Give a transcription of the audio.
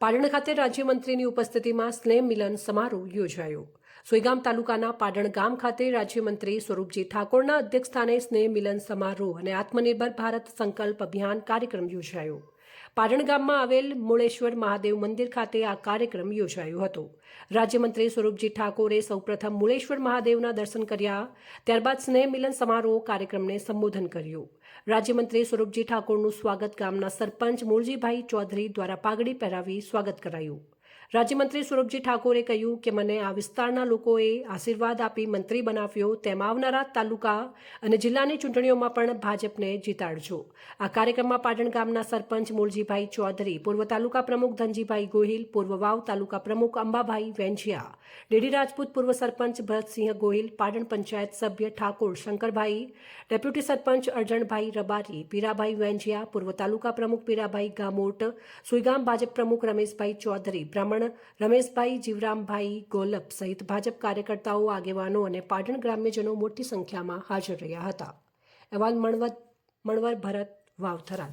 પાટણ ખાતે રાજ્યમંત્રીની ઉપસ્થિતિમાં સ્નેહ મિલન સમારોહ યોજાયો. સોઈગામ તાલુકાના પાટણ ગામ ખાતે રાજ્યમંત્રી સ્વરૂપજી ઠાકોરના અધ્યક્ષસ્થાને સ્નેહ મિલન સમારોહ અને આત્મનિર્ભર ભારત સંકલ્પ અભિયાન કાર્યક્રમ યોજાયો. પાટણ ગામમાં આવેલ મૂળેશ્વર મહાદેવ મંદિર ખાતે આ કાર્યક્રમ યોજાયો હતો. રાજ્યમંત્રી સ્વરૂપજી ઠાકોરે સૌપ્રથમ મૂળેશ્વર મહાદેવના દર્શન કર્યા, ત્યારબાદ સ્નેહ મિલન સમારોહ કાર્યક્રમને સંબોધન કર્યું. રાજ્યમંત્રી સ્વરૂપજી ઠાકોરનું સ્વાગત ગામના સરપંચ મૂળજીભાઈ ચૌધરી દ્વારા પાઘડી પહેરાવી સ્વાગત કરાયું. રાજ્યમંત્રી સુરભજી ઠાકોરે કહ્યું કે મને આ વિસ્તારના લોકોએ આશીર્વાદ આપી મંત્રી બનાવ્યો તેમ આવનારા તાલુકા અને જિલ્લાની ચૂંટણીઓમાં પણ ભાજપને જીતાડજો. આ કાર્યક્રમમાં પાટણ ગામના સરપંચ મૂળજીભાઈ ચૌધરી, પૂર્વ તાલુકા પ્રમુખ ધનજીભાઈ ગોહિલ, પૂર્વ વાવ તાલુકા પ્રમુખ અંબાભાઈ વેંજિયા ડીડી રાજપૂત પૂર્વ સરપંચ ભરતસિંહ ગોહિલ, પાટણ પંચાયત સભ્ય ઠાકોર શંકરભાઈ, ડેપ્યુટી સરપંચ અરજણભાઈ રબારી, પીરાભાઈ વેંજિયા પૂર્વ તાલુકા પ્રમુખ પીરાભાઈ ગામોટ, સુઈગામ ભાજપ પ્રમુખ રમેશભાઈ ચૌધરી બ્રાહ્મણ રમેશભાઈ, જીવરામભાઈ ગોલપ સહિત ભાજપ કાર્યકર્તાઓ, આગેવાનો અને પાટણ ગ્રામ્યજનો મોટી સંખ્યામાં હાજર રહ્યા હતા. અહેવાલ મણવર મણવર ભરત વાવથરા